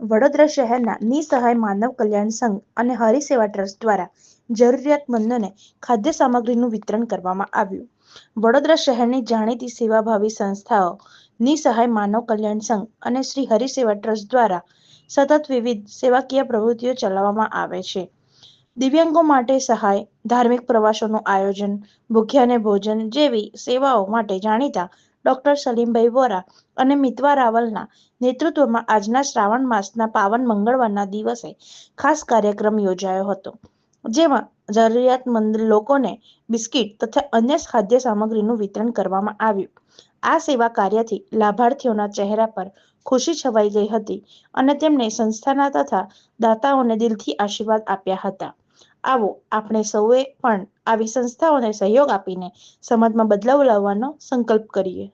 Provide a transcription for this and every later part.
વડોદરા શહેરના નિસહાય માનવ કલ્યાણ સંઘ અને હરિસેવા ટ્રસ્ટ દ્વારા જરૂરિયાતમંદોને ખાદ્ય સામગ્રીનું વિતરણ કરવામાં આવ્યું. વડોદરા શહેરની જાણીતી સેવાભાવી સંસ્થાઓ નિસહાય માનવ કલ્યાણ સંઘ અને શ્રી હરિસેવા ટ્રસ્ટ દ્વારા સતત વિવિધ સેવાકીય પ્રવૃત્તિઓ ચલાવવામાં આવે છે. દિવ્યાંગો માટે સહાય, ધાર્મિક પ્રવાસોનું આયોજન, ભૂખ્યાને ભોજન જેવી સેવાઓ માટે જાણીતા ડોક્ટર સલીમભાઈ વોરા અને મિતવા રાવલના નેતૃત્વમાં આજના શ્રાવણ માસના પાવન મંગળવારના દિવસે ખાસ કાર્યક્રમ યોજાયો હતો, જેમાં જરૂરિયાતમંદ લોકોને બિસ્કિટ તથા અન્ય ખાદ્ય સામગ્રીનું વિતરણ કરવામાં આવ્યું. આ સેવા કાર્યથી લાભાર્થીઓના ચહેરા પર ખુશી છવાઈ ગઈ હતી અને તેમણે સંસ્થાના તથા દાતાઓને દિલથી આશીર્વાદ આપ્યા હતા. આવો આપણે સૌએ પણ આવી સંસ્થાઓને સહયોગ આપીને સમાજમાં બદલાવ લાવવાનો સંકલ્પ કરીએ.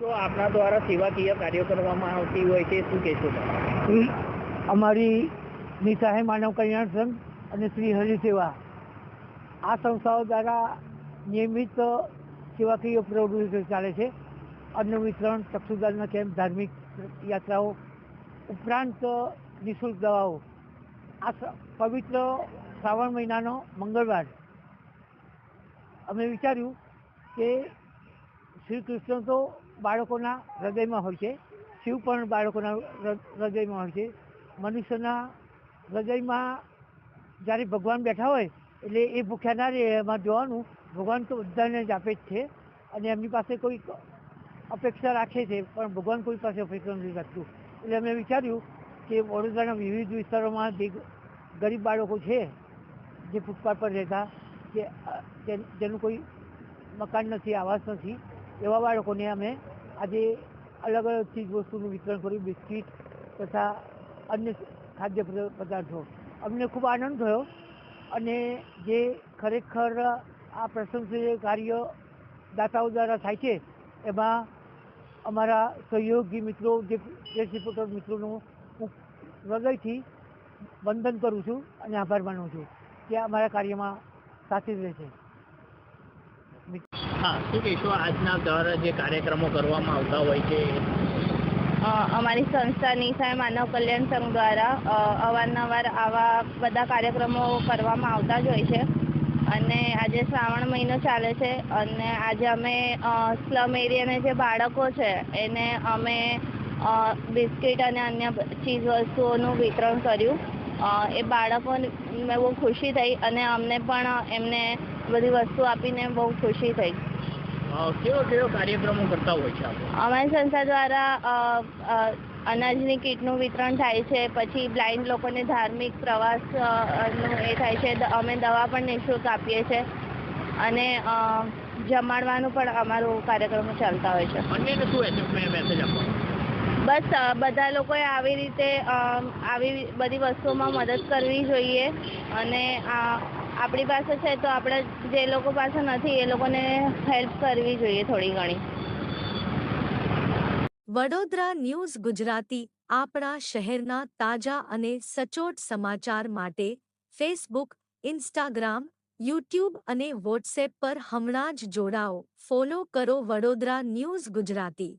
તો આપના દ્વારા સેવાકીય કાર્યો કરવામાં આવતી હોય છે, શું કહેશો? અમારી નિશાહે માનવ કલ્યાણ સંઘ અને શ્રી હરિ સેવા આ સંસ્થાઓ દ્વારા નિયમિત સેવાકીય પ્રવૃત્તિઓ ચાલે છે. અન્ન વિતરણ, ચક્ષુદાનના કેમ્પ, ધાર્મિક યાત્રાઓ, ઉપરાંત નિઃશુલ્ક દવાઓ. આ પવિત્ર શ્રાવણ મહિનાનો મંગળવાર. અમે વિચાર્યું કે શ્રી કૃષ્ણ તો બાળકોના હૃદયમાં હોય છે. શિવ પણ બાળકોના હૃદયમાં હોય છે. મનુષ્યના હૃદયમાં જ્યારે ભગવાન બેઠા હોય, એટલે એ ભૂખ્યા ના રહે, એમાં જોવાનું, ભગવાન તો બધાને જ આપે જ છે. અને એમની પાસે કોઈ અપેક્ષા રાખે છે, પણ ભગવાન કોઈ પાસે અપેક્ષા નથી રાખતું. એટલે અમે વિચાર્યું કે વડોદરાના વિવિધ વિસ્તારોમાં જે ગરીબ બાળકો છે, જે ફૂટપાથ પર રહેતા, કે જેનું કોઈ મકાન નથી, આવાસ નથી, એવા બાળકોને અમે આજે અલગ અલગ ચીજ વસ્તુનું વિતરણ કર્યું, બિસ્કિટ તથા અન્ય ખાદ્ય પદાર્થો. અમને ખૂબ આનંદ થયો અને જે ખરેખર આ પ્રશંસનીય કાર્ય દાતાઓ દ્વારા થાય છે, એમાં અમારા સહયોગી મિત્રો, જે પ્રેસ રિપોર્ટર મિત્રોનું હું હૃદયથી વંદન કરું છું અને આભાર માનું છું કે અમારા કાર્યમાં સાથે રહે છે. હા, શું કહેશો? આજના દર જે કાર્યક્રમો કરવામાં આવતા હોય છે. અમારી સંસ્થાની નિશાય માનવ કલ્યાણ સંઘ દ્વારા અવારનવાર આવા બધા કાર્યક્રમો કરવામાં આવતા જ હોય છે. અને આજે શ્રાવણ મહિનો ચાલે છે અને આજે અમે સ્લમ એરિયાના જે બાળકો છે, એને અમે બિસ્કિટ અને અન્ય ચીજ વસ્તુઓનું વિતરણ કર્યું. એ બાળકોને બહુ ખુશી થઈ અને અમને પણ એમને બધી વસ્તુ આપીને બહુ ખુશી થઈ. કેવો કેવો કાર્યક્રમો કરતા હોય છે અમારી સંસ્થા દ્વારા અનાજની કીટનું વિતરણ થાય છે પછી બ્લાઇન્ડ લોકોને ધાર્મિક પ્રવાસનું એ થાય છે અમે દવા પણ નિઃશુલ્ક આપીએ છીએ. અને જમાડવાનું પણ અમારું કાર્યક્રમો ચાલતા હોય છે. અન્યને શું મેસેજ આપવાનો બસ બધા લોકોએ આવી રીતે આવી બધી વસ્તુઓમાં મદદ કરવી જોઈએ. અને આપણી પાસે છે તો આપણે જે લોકો પાસે નથી, એ લોકોને હેલ્પ કરવી જોઈએ થોડી ઘણી. વડોદરા ન્યૂઝ ગુજરાતી, આપણા શહેરના તાજા અને સચોટ સમાચાર માટે ફેસબુક ઇન્સ્ટાગ્રામ યુટ્યુબ અને વોટ્સએપ પર હમણાં જ જોડાઓ. ફોલો કરો વડોદરા ન્યૂઝ ગુજરાતી.